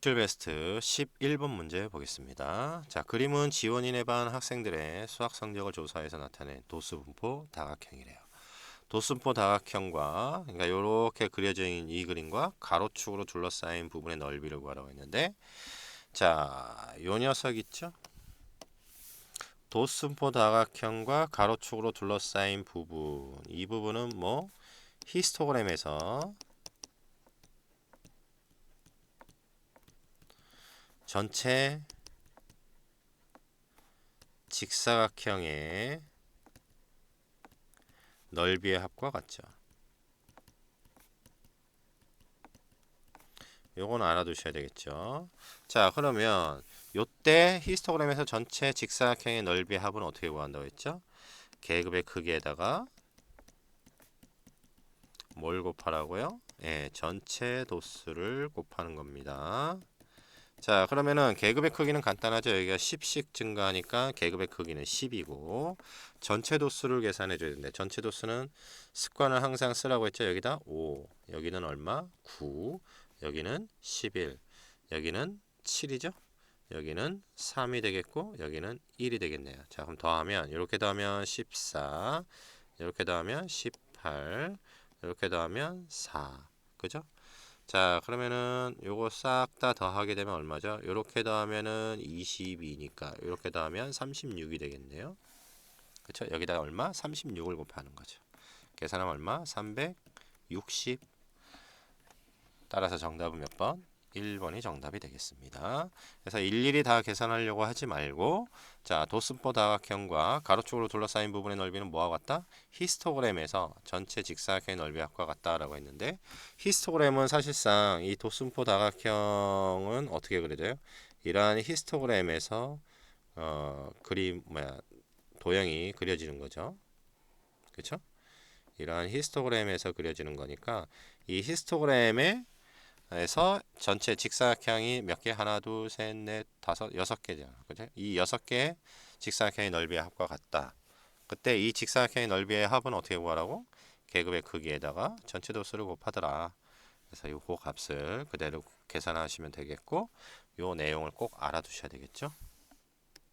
툴베스트 11번 문제 보겠습니다. 자, 그림은 지원인의 반 학생들의 수학 성적을 조사해서 나타낸 도수분포 다각형이래요. 도수분포 다각형과 그러니까 이렇게 그려져 있는 이 그림과 가로축으로 둘러싸인 부분의 넓이를 구하라고 했는데 자, 요 녀석 있죠? 도수분포 다각형과 가로축으로 둘러싸인 부분 이 부분은 뭐 히스토그램에서 전체 직사각형의 넓이의 합과 같죠. 요건 알아두셔야 되겠죠. 자, 그러면 요때 히스토그램에서 전체 직사각형의 넓이의 합은 어떻게 구한다고 했죠? 계급의 크기에다가 뭘 곱하라고요? 예, 전체 도수를 곱하는 겁니다. 자 그러면은 계급의 크기는 간단하죠. 여기가 10씩 증가하니까 계급의 크기는 10이고 전체 도수를 계산해 줘야 되는데 전체 도수는 습관을 항상 쓰라고 했죠. 여기다 5 여기는 얼마? 9 여기는 11 여기는 7이죠? 여기는 3이 되겠고 여기는 1이 되겠네요. 자 그럼 더하면 이렇게 더하면 14 이렇게 더하면 18 이렇게 더하면 4 그죠 자 그러면은 요거 싹 다 더하게 되면 얼마죠? 요렇게 더하면은 22니까 요렇게 더하면 36이 되겠네요. 그쵸? 여기다 가 얼마? 36을 곱하는 거죠. 계산하면 얼마? 360 따라서 정답은 몇 번? 1번이 정답이 되겠습니다. 그래서 일일이 다 계산하려고 하지 말고 자 도스포 다각형과 가로축으로 둘러싸인 부분의 넓이는 뭐와 같다? 히스토그램에서 전체 직사각형의 넓이 합과 같다라고 했는데 히스토그램은 사실상 이 도스포 다각형은 어떻게 그려져요? 이러한 히스토그램에서 어, 그림 뭐야 도형이 그려지는 거죠. 그렇죠? 이러한 히스토그램에서 그려지는 거니까 이 히스토그램에 에서 전체 직사각형이 몇 개? 하나, 둘, 셋, 넷, 다섯, 여섯 개잖아. 그죠? 이 여섯 개의 직사각형의 넓이의 합과 같다. 그때 이 직사각형의 넓이의 합은 어떻게 구하라고? 계급의 크기에다가 전체 도수를 곱하더라. 그래서 이 값을 그대로 계산하시면 되겠고 요 내용을 꼭 알아두셔야 되겠죠.